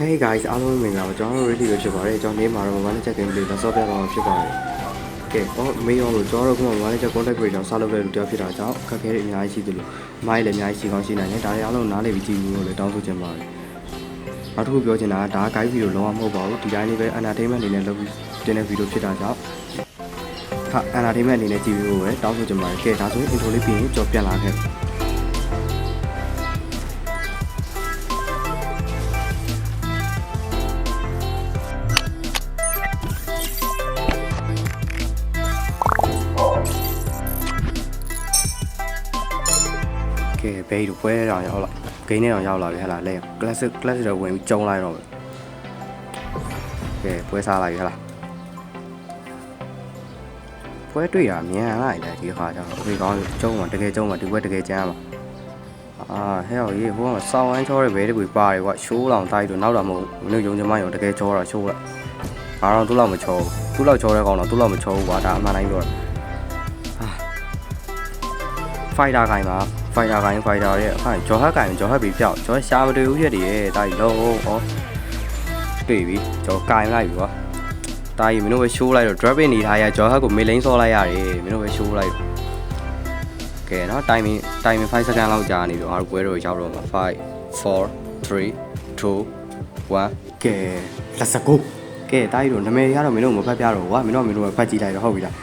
Hey guys အားလုံးမင်္ဂလာပါကျွန်တော်တို့ ready ပဲဖြစ်ပါတယ်ကျွန်တော်နေမှာတော့ Mobile Legends game play လက်ဆော့ပြသွားမှာဖြစ်ပါတယ်ကဲတော့မေးရောလို့ကျွန်တော်တို့က Mobile Legends contact creator ဆောက်လုပ်တဲ့လူတစ်ယောက်ဖြစ်တာကြောင့်အခက်အခဲတွေအများကြီးရှိသလိုမိုင်းလည်းအများကြီးရှိကောင်းရှိနိုင်တယ်ဒါတွေအားလုံးနားလည်ပြီးကြည့်ပြီးလို့လည်းတောင်းဆိုချင်ပါတယ်နောက်တစ်ခုပြောချင်တာကဒါ guide video လုံးဝမဟုတ်ပါဘူးဒီတိုင်းလေးပဲ entertainment အနေနဲ့လုပ်ပြီးတင်တဲ့ video ဖြစ်တာကြောင့်ဟာ entertainment အနေနဲ့ကြည့်ပြီးလို့ပဲတောင်းဆိုချင်ပါတယ်ကဲဒါဆိုရင် intro လေးပြီးရင်ကြော်ပြန်လာခဲ့ ကဲဘေးတို့ပွဲတောင်ရောက်လာဂိမ်းထဲတောင်ရောက်လာပြီဟဲ့လားလဲ classic classic တော့ဝင်ပြီးကျုံလိုက်တော့မယ်ကဲပွဲစားလိုက်ပြီဟဲ့လားပွဲတွေ့တာမြန်လိုက်တယ်ဒီခါကျတော့ဒီကောင်းကျုံမှာတကယ်ကျုံမှာဒီပွဲတကယ်ကျမ်းမှာအာဟဲ့ဟောရေးဟိုကစောင်းဝိုင်းချောတဲ့ဘဲတကွေပါတယ်ကွာရှိုးလောင်တိုက်တို့နောက်တော့မဟုတ်မင်းတို့ယုံကြမ်းမယုံတကယ်ချောတာရှိုးလိုက်ငါတော့သူ့လောက်မချောဘူးသူ့လောက်ချောတဲ့ကောင်တော့သူ့လောက်မချောဘူးကွာဒါအမှန်တိုင်းပြောတာဖိုက်တာကိုင်ပါ ဖိုက်တာကိုင်ဖိုက်တာရဲ့ဟာဂျော်ဟတ်ကိုင်ဂျော်ဟတ်ပြီးပြောက်ဂျော်ရှာမတွေ့ဘူးရက်တည်းရဲ့တာကြီးလုံးဟောတွေ့ပြီဂျော်ကိုင်လိုက်ပြီကွာတာကြီးမင်းတို့ပဲရှိုးလိုက်တော့ drop in နေထားရဂျော်ဟတ်ကိုမေလိန်ဆော့လိုက်ရတယ်မင်းတို့ပဲရှိုးလိုက်ကဲနော် timing timing 5 second လောက်ကြာနေပြီငါတို့ပွဲတော့ရောက်တော့မှာ5 4 3 2 1ကဲ let's go ကဲတာကြီးတို့နာမည်ရတော့မင်းတို့မဖတ်ပြတော့ကွာမင်းတို့ကမင်းတို့ပဲဖတ်ကြည့်လိုက်တော့ဟုတ်ပြီလား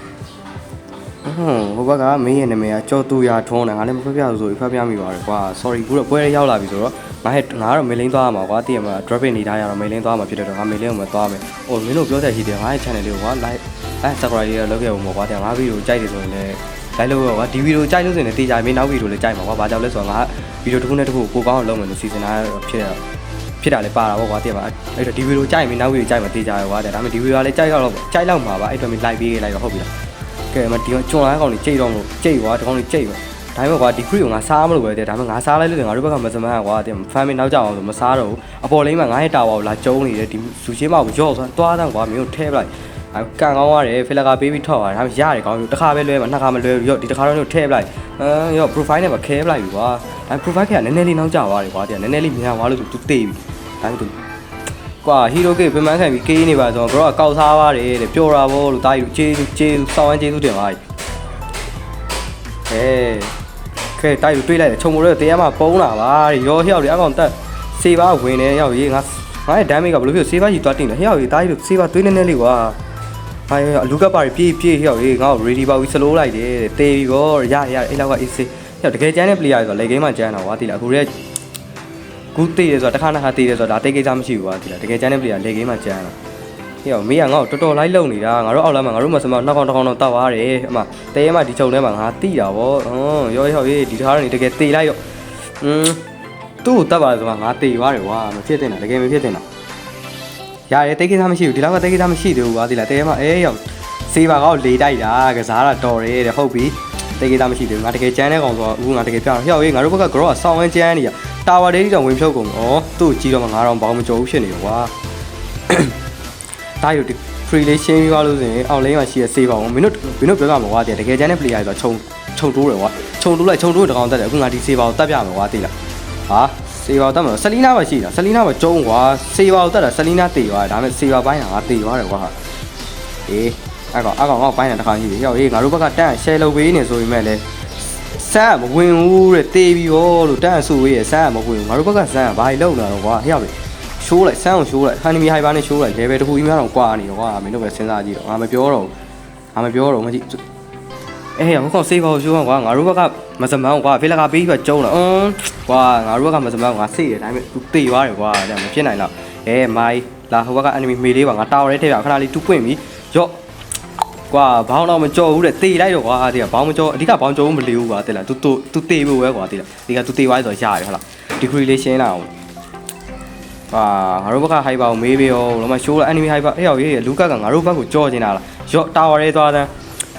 ဟွန်းဟိုဘက်ကမင်းရဲ့နာမည်ကကြော်တူရာထွန်းတယ်ငါလည်းမဖတ်ပြဘူးဆိုပြီးဖတ်ပြမိပါတယ်ကွာ sorry ခုတော့ပွဲရရောက်လာပြီဆိုတော့ငါဟဲ့ငါကတော့မေလင်းသွားရမှာကွာတည်ရမှာ drop in နေထားရတော့မေလင်းသွားမှာဖြစ်တဲ့တော့ငါမေလင်းကိုမသွားမယ်ဟိုမင်းတို့ပြောတဲ့ရှိတယ်ငါရဲ့ channel လေးကိုကွာ like အဲ subscribe လေးလုပ်ခဲ့ဖို့မဟုတ်ကွာတဲ့ငါဗီဒီယိုကြိုက်တယ်ဆိုရင်လည်း like လုပ်ရောကွာဒီဗီဒီယိုကြိုက်လို့ဆိုရင်တေချာမင်းနောက်ဗီဒီယိုလည်းကြိုက်မှာကွာဘာကြောင့်လဲဆိုတော့ငါဗီဒီယိုတစ်ခုနဲ့တစ်ခုကိုကောင်းအောင်လုပ်မယ်လို့စီစဉ်တာဖြစ်ရဖြစ်တာလည်းပါတာပေါ့ကွာတည်ပါအဲ့တော့ဒီဗီဒီယိုကြိုက်ရင်နောက်ဗီဒီယိုကြိုက်မှာတေချာရွာတဲ့ဒါပေမဲ့ဒီဗီဒီယိုကလည်းကြိုက်တော့ကြိုက်လောက်မှာပါအဲ့တော့မင်း like ပေးလိုက်တော့ဟုတ်ပြီလား ကဲမဒီကျွန်းလာကောင်ကြီးကြိတ်တော့မို့ကြိတ်ကွာဒီကောင်ကြီးကြိတ်ကွာဒါပေမဲ့ကွာဒီ free ကိုငါစားမလို့ပဲတဲ့ဒါပေမဲ့ငါစားလိုက်လို့ငါတို့ဘက်ကမစမန်းကွာတဲ့ fan မနောက်ကြအောင်ဆိုမစားတော့ဘူးအပေါ်လိမ့်မှာငါရဲ့တာဝါကိုလာကျုံနေတယ်ဒီဇူရှင်းမကိုရော့ဆိုတွားတန်းကွာမင်းတို့ထဲပလိုက်အဲကန်ကောင်းရတယ်ဖိလကာပေးပြီးထောက်ရတယ်ဒါပေမဲ့ရတယ်ကောင်းတစ်ခါပဲလွဲမှာနှစ်ခါမလွဲဘူးရော့ဒီတစ်ခါတော့ထဲပလိုက်အဲရော့ profile နဲ့ပါခဲပလိုက်ပြီကွာအဲ profile ကနည်းနည်းလေးနောက်ကျသွားတယ်ကွာတဲ့နည်းနည်းလေးမြန်သွားလို့သူတေးပြီဒါပေမဲ့သူ ကွာဟီရိုကေပြန်မှန်းခံပြီးကေးနေပါဆိုတော့ဘရောကကောက်စားပါတယ်တဲ့ပျော်တာဗောလို့တာယူကျေးကျေးစောင်းဝမ်းကျေးဇူးတင်ပါဟဲခဲတိုက်လို့တွေးလိုက်တယ်ခြုံမိုးတော့တရားမှပုံးလာပါရောဟျောက်လေအကောင်တက်စေးပါဝင်နေရောက်ရေးငါငါရဲ့ဒမ်းမေးကဘယ်လိုဖြစ်စေးပါကြီးသွားတင်တယ်ဟျောက်ရေးတားကြီးလို့စေးပါတွေးနေနေလေးကွာဟာရအလူကပါပြေးပြေးဟျောက်ရေးငါ့ကို ready ပါပြီးစလိုးလိုက်တယ်တေးပြီဗောရရအဲ့လောက်ကအေးစေးဟျောက်တကယ်ကျန်းတဲ့ player ဆိုတော့လေ game မှာကျန်းတာကွာတိလားအခုရဲ ကူတေးတယ်ဆိုတာတစ်ခါတစ်ခါတေးတယ်ဆိုတာဒါတိတ်ကိစ္စမရှိဘူးကွာတိလားတကယ်ကျန်းတဲ့ player လေ game မှာကျန်းတာဟေ့ရောမေးကငါ့ကိုတော်တော်လိုက်လုံနေတာငါတို့အောက်လမ်းမှာငါတို့မစမနှစ်ကောင်တစ်ကောင်တော့တောက်ရတယ်အမတဲရဲမှာဒီချုံထဲမှာငါတိတာဗောဟွန်းရောရောရေးဒီထားရနေတကယ်တေလိုက်ရောอืมသူ့ကိုတတ်ပါဆိုမှငါတေသွားတယ်ကွာမဖြစ်တင်တာတကယ်မဖြစ်တင်တာရတယ်တိတ်ကိစ္စမရှိဘူးဒီလောက်ကတိတ်ကိစ္စမရှိသေးဘူးကွာဒီလားတဲရဲမှာအေးရောစေးပါကောက်လေတိုက်တာကစားတာတော်တယ်တဲ့ဟုတ်ပြီ တိတ်ကိစ္စမရှိသေးဘူးငါတကယ်ကြမ်းတဲ့ကောင်ဆိုတော့အခုငါတကယ်ပြောင်းဟေ့ရောရေးငါတို့ဘက်က grow ကစောင်းဝင်းကြမ်းနေရတာဝါဒေးတောင်ဝင်ဖြုတ်ကုန်ဩသူ့ကိုကြီးတော့မှငါတော့ဘောင်းမကြောဘူးဖြစ်နေရောကွာဒါယူဒီ free လေးရှင်းပြီးသွားလို့ဆိုရင်အောင်လိုင်းမှာရှိရ save ပါအောင်မင်းတို့မင်းတို့ပြောကြမှာကွာတကယ်ကျန်တဲ့ player ဆိုတော့ခြုံခြုံတိုးတယ်ကွာခြုံတိုးလိုက်ခြုံတိုးတကောင်တက်တယ်အခုငါဒီ save ကိုတတ်ပြမှာကွာသိလားဟာ save ကိုတတ်မှာဆလီနာပဲရှိတာဆလီနာပဲကျုံးကွာ save ကိုတတ်တာဆလီနာတေသွားတယ်ဒါပေမဲ့ save ပိုင်းကငါတေသွားတယ်ကွာဟာအေး အဲ့ကောင်အဲ့ကောင်ငါ့ပိုင်းတာတစ်ခါကြီးပြီဟေ့ဟေးငါတို့ဘက်ကတန်း share လုပ်ပေးနေဆိုပေမဲ့လည်းဆန်းမဝင်ဘူးတဲ့တေးပြီးရောလို့တန်းဆူဝေးရဆန်းမဝင်ဘူးငါတို့ဘက်ကဆန်းကဘာလို့လုံလာတော့ကွာဟေ့ဟေးရှိုးလိုက်ဆန်းအောင်ရှိုးလိုက်ဟန်နီမီဟိုင်ဘာနဲ့ရှိုးလိုက် level တစ်ခုကြီးများတော့ကွာနေတော့ကွာမင်းတို့ပဲစဉ်းစားကြည့်တော့ငါမပြောတော့ငါမပြောတော့မကြည့်အေးဟိုကောင်စေးပါရှိုးကွာငါတို့ဘက်ကမစမန်းကွာဖေးလကပေးပြီးကျုံးတော့အင်းကွာငါတို့ဘက်ကမစမန်းငါစေးတယ်ဒါပေမဲ့သူတေသွားတယ်ကွာဒါမဖြစ်နိုင်တော့အဲမိုင်းလာဟိုဘက်က enemy မေလေးပါငါတာဝရဲထည့်ပြခဏလေးတူးပွင့်ပြီးရော့ ကွာဘောင်းတော့မကြော်ဘူးတဲ့တေလိုက်တော့ကွာတေကဘောင်းမကြော်အဓိကဘောင်းကြော်မလို့ဘူးကွာတေလား तू तू तू တေဖို့ပဲကွာတေလားဒီက तू တေသွားဆိုရရတယ်ဟုတ်လား degree လေးရှင်းလာအောင် ဟာငါတို့ဘက်ကဟိုက်ပါကိုမေးပေးရောလုံးမရှိုးလာ enemy hyper အဲ့ရောက်ရေးလူကကငါတို့ဘက်ကိုကြော်နေတာလားရော့တာဝါရဲသွားတဲ့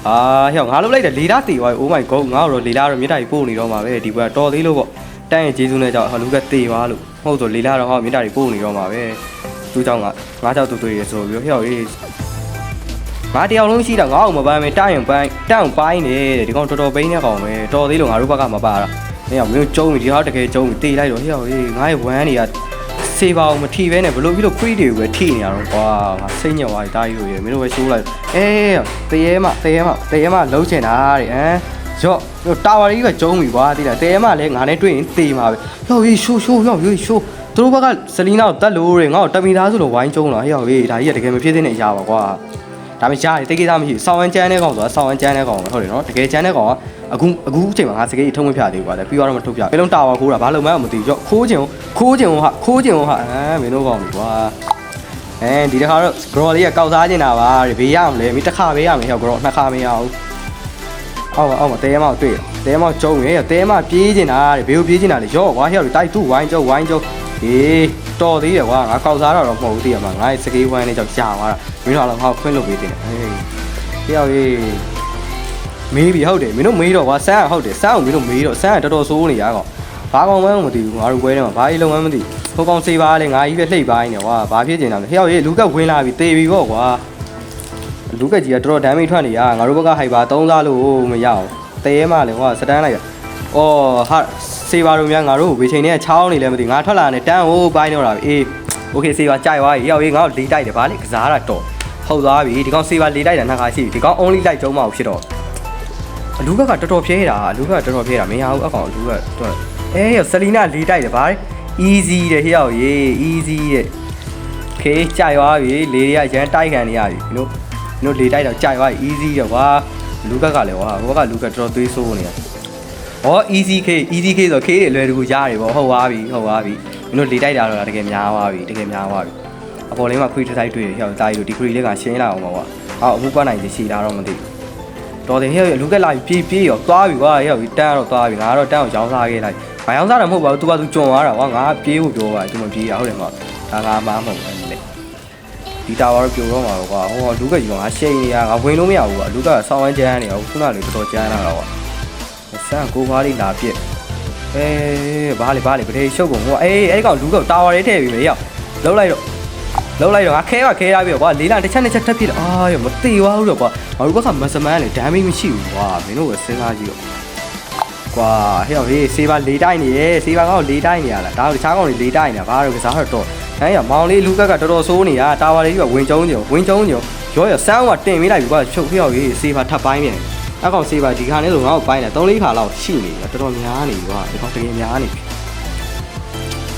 အာဟဲ့ငါလုပ်လိုက်တယ်လေလာတေသွား Oh my god ငါတို့လေလာတော့မြေတာကြီးပို့နေတော့မှာပဲဒီဘက်တော်သေးလို့ပေါ့တန်းရဲ့ဂျေဇူးနဲ့ကြောင့်ဟောလူကတေသွားလို့ဟုတ်ဆိုလေလာတော့ဟောမြေတာကြီးပို့နေတော့မှာပဲသူ့ကြောင့်ငါငါကြောင့်တူတူရေဆိုပြီးဟဲ့ရောက်ရေး ငါတယောက်လုံးရှိတာငါ့အောင်မပန်းပဲတရင်ပိုင်းတန်ပိုင်းနေတဲ့ဒီကောင်တော်တော်ပိန်းတဲ့ကောင်ပဲတော်သေးလို့ငါတို့ဘက်ကမပါတာမင်းကမင်းကျုံးပြီဒီဟာတကယ်ကျုံးပြီတေးလိုက်တော့ဟဲ့ရောက်ရေးငါရဲ့ဝမ်းတွေကစေပါအောင်မထီပဲနဲ့ဘလို့ပြီးတော့ free တွေကိုပဲထိနေရတော့ကွာငါစိတ်ညစ်သွားပြီတာကြီးတို့ရေမင်းတို့ပဲ show လိုက်အေးတရေမတရေမတရေမလုံးချင်တာတဲ့ဟမ်ရော့တာဝါကြီးကကျုံးပြီကွာတိလားတရေမလည်းငါနဲ့တွေ့ရင်တေးမှာပဲရောက်ရေး show show ရောက်ရေး show သူတို့ဘက်ကစလီနာကိုတတ်လို့တဲ့ငါ့ကိုတမီသားဆိုလို့ဝိုင်းကျုံးတော့ဟေ့ရောက်ရေးဒါကြီးကတကယ်မဖြစ်သင့်တဲ့အရာပါကွာ ဒါပေမဲ့ကြားတယ်တိတ်ကိစ္စမရှိဘူးဆောင်းဝမ်းကျန်းတဲ့ကောင်ဆိုတာဆောင်းဝမ်းကျန်းတဲ့ကောင်ပဲဟုတ်တယ်နော်တကယ်ကျန်းတဲ့ကောင်ကအခုအခုအချိန်မှာငါစကေးထုံးမပြသေးဘူးကွာလေပြီးတော့မထုတ်ပြဘယ်လုံးတာဝါခိုးတာဘာလို့မှမသိဘူးကြော့ခိုးချင်ခိုးချင်ဟာခိုးချင်ဟာအဲမင်းတို့ကောင်ပြီကွာအဲဒီတစ်ခါတော့ grow လေးကကောက်စားနေတာပါတဲ့ဘေးရမလဲမင်းတစ်ခါဘေးရမယ်ဟော grow နှစ်ခါမရအောင်အောက်အောက်မှာတဲမောက်တွေ့တဲမောက်ကျုံရတဲမောက်ပြေးနေတာတဲ့ဘေးကိုပြေးနေတာလေရော့ကွာဟောတိုက်သူ့ဝိုင်းကျုံဝိုင်းကျုံ ဟေးတော်သေးတယ်ကွာငါကောက်စားတော့တော့မဟုတ်ဘူးသိရမှာငါစကေးဝိုင်းနဲ့ကြောက်ကြာသွားတာမင်းတို့လည်းငါခွင့်လုပ်ပေးတယ်ဟေးဟေးဟေးမေးပြီဟုတ်တယ်မင်းတို့မေးတော့ကွာဆန်းဟုတ်တယ်ဆန်းအောင်မင်းတို့မေးတော့ဆန်းကတော်တော်ဆိုးနေရကောင်ဘာကောင်မှမသိဘူးငါတို့ပွဲထဲမှာဘာကြီးလုံးမှမသိဟိုကောင်စေးပါလေငါကြီးပဲလှိပ်ပိုင်းနေကွာဘာဖြစ်ကျင်တာလဲဟေးဟေးလူကဝင်လာပြီတေးပြီပေါ့ကွာလူကကြီးကတော်တော်ဒမ်းမိထွက်နေရငါတို့ဘက်ကဟိုက်ပါ3စားလို့မရအောင်တဲရဲမှလည်းဟိုကစတန်းလိုက်ရအော်ဟာ စေပါတို့များငါတို့ဝေချိန်နဲ့ချောင်းနေလဲမသိငါထွက်လာနဲ့တန်းဟိုးပိုင်းတော့တာအေးโอเคစေပါကြိုက်သွားပြီရောက်ရေးငါတို့လေးတိုက်တယ်ဗာလေကစားတာတော့ဟုတ်သွားပြီဒီကောင်စေပါလေးတိုက်တာနှစ်ခါရှိပြီဒီကောင် only တိုက်ကျုံးမအောင်ဖြစ်တော့အလူဘက်ကတော်တော်ဖြဲတာအလူဘက်ကတော်တော်ဖြဲတာမရဘူးအကောင်အလူဘက်တော်အေးဆလီနာလေးတိုက်တယ်ဗာလေ easy တဲ့ဟိရောက်ရေး easy တဲ့ โอเคကြိုက်သွားပြီလေတွေကရန်တိုက်ခံနေရပြီဒီလိုဒီလိုလေတိုက်တော့ကြိုက်သွားပြီ easy တော့ကွာလူကက်ကလည်းကွာဘက်ကလူကတော်တော်သွေးဆိုးနေရ ဟော easy k easy k ဆို k တွေလွယ်တကူရတယ်ပေါ့ဟုတ်သွားပြီဟုတ်သွားပြီဒီလိုလေတိုက်တာတော့တကယ်များသွားပြီတကယ်များသွားပြီအပေါ်လေးမှာခွေးထိုက်တွေ့ရဟောတာကြီးတို့ဒီခွေးလေးကရှင်းလာအောင်ပါကွာဟောအခုပတ်နိုင်စီလာတော့မသိဘူးတော်တယ်ဟဲ့လူကက်လာပြီပြေးပြေးရောသွားပြီကွာဟဲ့တန်းတော့သွားပြီငါကတော့တန်းကိုရောင်းစားခဲ့လိုက်ဘာရောင်းစားတာမဟုတ်ပါဘူး तू က तू ကြုံသွားတာကွာငါပြေးဖို့ပြောပါ तू မပြေးရဟုတ်တယ်မဟုတ်ဒါငါမှမဟုတ်ဘူးလေ ဒီတာဝါတော့ပြိုတော့မှာတော့ကွာဟိုကလူကကြီးကငါရှိန်နေရငါဝင်လို့မရဘူးကွာလူကဆောင်းဝမ်းကျန်းနေအောင်ခုနကလေတော်တော်ကျန်းလာတော့ကွာ ဆန်းကိုဘာလေးလာပြစ်အေးဘာလေးဘာလေးပထေရှုပ်ကုန်ဟိုအေးအဲ့ဒီကောင်လူကတာဝါလေးထည့်ပြီးမယ်ရောက်လုံးလိုက်တော့လုံးလိုက်တော့ငါခဲပါခဲရပြီကွာလေးလာတစ်ချက်နှစ်ချက်ထပ်ပြစ်အာရမသေးပါဘူးတော့ကွာငါတို့ဘက်ကမစမန်းလေဒမ်းမိမရှိဘူးကွာမင်းတို့ကစဉ်းစားကြည့်တော့ကွာဟဲ့ဟေးစေးပါလေးတိုင်းနေရေစေးပါကောင်လေးတိုင်းနေရလားဒါတို့တခြားကောင်တွေလေးတိုင်းနေတာဘာလို့ကစားတော့ဟဲ့ရမောင်လေးလူကက်ကတော်တော်ဆိုးနေတာတာဝါလေးကဝင်ကျုံးကြဝင်ကျုံးကြရောရဆန်းကတင်ပေးလိုက်ပြီကွာချုပ်ဖျောက်ရေးစေးပါထပ်ပိုင်းပြန် အကောင်စေးပါဒီခါနဲ့ဆိုငါ့ကိုပိုင်းတယ်၃၄ခါလောက်ရှိနေပြီတော်တော်များနေပြီကွာဒီကောင်တကယ်များနေပြီ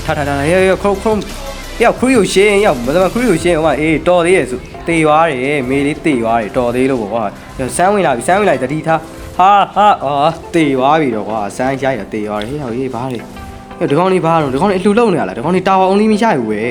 ထထထရရခရုခရုရောက်ခရီးကိုရှင်းရောက်မသမခရီးကိုရှင်းဟိုမှာအေးတော်သေးရဲ့ဆိုတေသွားတယ်မေလေးတေသွားတယ်တော်သေးလို့ပေါ့ကွာဆန်းဝင်လာပြီဆန်းဝင်လိုက်တတိထားဟာဟာအော်တေသွားပြီတော့ကွာဆန်းရိုက်တာတေသွားတယ်ဟေးဟောရေးဘာလဲ။ဒီကောင်လေးဘာတော့ဒီကောင်လေးအလှလုံနေရလားဒီကောင်လေးတာဝါအုံးလေးမရဘူးပဲ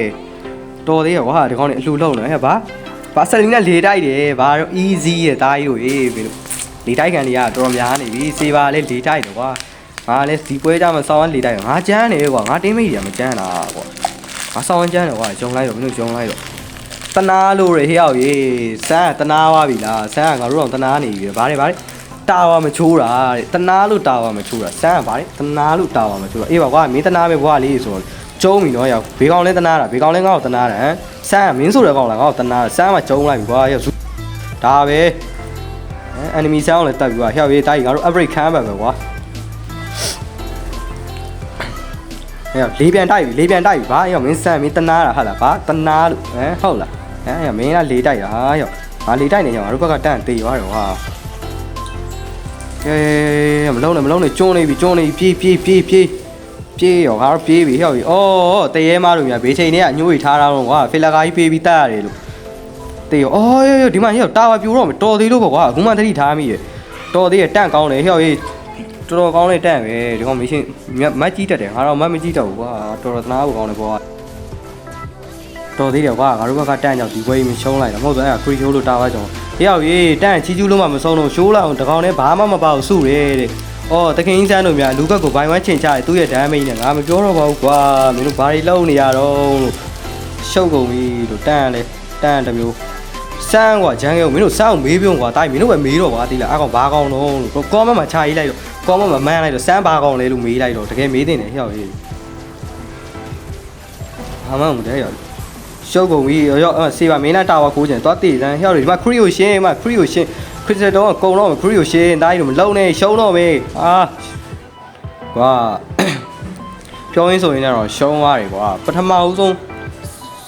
။တော်သေးရကွာဒီကောင်လေးအလှလုံနေဟဲ့ဘာ။ဘာဆက်လီနဲ့လေတိုက်တယ်ဘာတော့ easy ရဲ့တားကြီးကိုရေးပြီးလို့ လေတိုက်ခံတွေကတော်တော်များနေပြီ။စေပါလေးလေတိုက်တယ်ကွာ။ငါလည်းဒီပွဲကြမှာစောင်းဝမ်းလေတိုက်ငါကြမ်းနေကွာငါတင်းမိတ်တွေကမကြမ်းတာကွာ။ငါစောင်းဝမ်းကြမ်းတယ်ကွာဂျုံလိုက်တော့မင်းတို့ဂျုံလိုက်တော့တနာလို့ရဟေ့ရောက်ရေးဆန်းကတနာသွားပြီလားဆန်းကငါတို့တော့တနာနေပြီဗါတယ်ဗါတယ်တာဝါမချိုးတာတဲ့တနာလို့တာဝါမချိုးတာစမ်းကဗါတဲ့တနာလို့တာဝါမချိုးတာအေးပါကွာမင်းတနာပဲဘွားလေးဆိုတော့ကျုံးပြီနော်ရောက်ဘေကောင်လဲတနာတာဘေကောင်လဲငါ့ကိုတနာတာဟမ်စမ်းကမင်းဆိုတဲ့ကောင်လားငါ့ကိုတနာတာစမ်းကကျုံးလိုက်ပြီကွာရောက်ဒါပဲအဲ enemy sound လည်းတက်ပြီကွာဟျောက်ရေးတာကြီးငါတို့ upgrade ခံပါပဲကွာဟဲ့လေးပြန်တိုက်ပြီလေးပြန်တိုက်ပြီဗာရောက်မင်းစမ်းမင်းတနာတာဟာလားဗာတနာလို့ဟမ်ဟုတ်လားဟမ်ရောက်မင်းကလေးတိုက်တာဟာရောက်ငါလေးတိုက်နေကြငါတို့ဘက်ကတန့်တေးသွားတယ်ကွာအေးမလုံးနဲ့မလုံးနဲ့ကျွန်းနေပြီကျွန်းနေပြီပြေးပြေးပြေးပြေးပြေးရောငါတို့ပြေးပြီဟောက်ပြီအော်တရေမားတို့များဘေးချိန်တွေကညှိုးရီထားတာတော့ကွာဖေလာကာကြီးပြေးပြီးတက်ရတယ်လို့ တေးရောအော်ရောဒီမှာဟောက်တာဝါပြိုတော့မတော်သေးလို့ပေါ့ကွာအခုမှသတိထားမိရတော်သေးရတန့်ကောင်းတယ်ဟောက်ရေးတော်တော်ကောင်းတဲ့တန့်ပဲဒီကောင်မရှင်မတ်ကြီးတက်တယ်ငါတော့မတ်မကြီးတော့ဘူးကွာတော်တော်သနာဖို့ကောင်းတယ်ကွာတော်သေးတယ်ကွာငါတို့ဘက်ကတန့်ကြောင့်ဒီဘွဲကြီးမရှုံးလိုက်တာမဟုတ်တော့အဲ့ခရီးချိုးလို့တာဝါကြောင့်တယောက်ရေးတန့်ချီကျူးလုံးမှမဆုံးတော့ရှိုးလိုက်အောင်တကောင်နဲ့ဘာမှမပါဘူးစုရဲတဲ့။အော်တခင်ကြီးစန်းတို့များလူဘက်ကိုဘိုင်ဝမ်းချင်ချတယ်သူ့ရဲ့ဒမ်းမိတ်နဲ့ငါမပြောတော့ပါဘူးကွာမင်းတို့ဘာတွေလုပ်နေရတော့လို့ရှုပ်ကုန်ပြီလို့တန့်လဲတန့်တစ်မျိုး စမ်းကွာဂျန်ကဲကိုမင်းတို့စမ်းအောင်မေးပြုံးကွာတိုင်းမင်းတို့ပဲမေးတော့ကွာတိလားအကောင်ဘာကောင်တော့လို့ကောမန့်မှာခြာရေးလိုက်တော့ကောမန့်မှာမန်းလိုက်တော့စမ်းဘာကောင်လဲလို့မေးလိုက်တော့တကယ်မေးတင်တယ်ဟျောက်ရေးဟာမမတဲ့ဟျောက်ရှုပ်ကုန်ပြီရော့စေပါမင်းနဲ့တာဝါခိုးကျင်သွားတည်စမ်းဟျောက်တယ်ဒီမှာခရီကိုရှင်းမှာခရီကိုရှင်းခရစ်စတော့ကုံတော့ခရီကိုရှင်းတိုင်းတော့မလုံနဲ့ရှုံးတော့မေးအာကွာပြောရင်းဆိုရင်တော့ရှုံးသွားတယ်ကွာပထမဦးဆုံး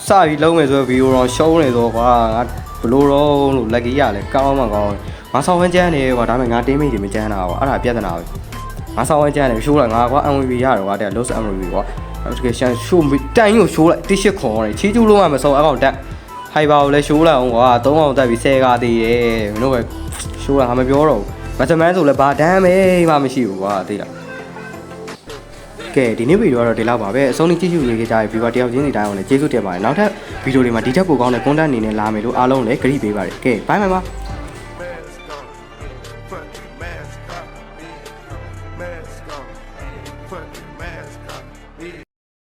စပြီးလုံးမယ်ဆိုဗီဒီယိုတော့ရှုံးနေတော့ကွာငါဘ လို့တော့လို့လက်ကကြီးရလဲကောင်းမှကောင်းငါဆောင်းဝန်းကျန်းနေကွာဒါပေမဲ့ငါတင်းမိတွေမကျန်းတာကွာအဲ့ဒါပြဿနာပဲငါဆောင်းဝန်းကျန်းနေရှိုးလိုက်ငါကွာ MVP ရတယ်ကွာတဲ့ loss MVP ကွာအဲ့ဒါကရှန်ရှိုးတန်ကိုရှိုးလိုက်တိရှစ်ခွန်ရတယ်ချီးကျူးလုံးဝမဆုံးအကောင်တက်ဟိုင်ဘာကိုလည်းရှိုးလိုက်အောင်ကွာ၃အောင်တက်ပြီး10ကသေးတယ်မင်းတို့ပဲရှိုးလိုက်ငါမပြောတော့ဘူးမသမန်းဆိုလည်းဘာဒမ်းမဲမှမရှိဘူးကွာသိလား ကဲဒီနေ့ဗီဒီယိုကတော့ဒီလောက်ပါပဲအဆုံးထိကြည့်ရှုနေကြတဲ့ viewer တယောက်ချင်းစီတိုင်းအောင်လည်းကျေးဇူးတင်ပါတယ်နောက်ထပ်ဗီဒီယိုတွေမှာဒီထက်ပိုကောင်းတဲ့ content အနေနဲ့လာမယ်လို့အားလုံးလည်းကြိပေးပါတယ်ကဲဘိုင်ဘိုင်ပါ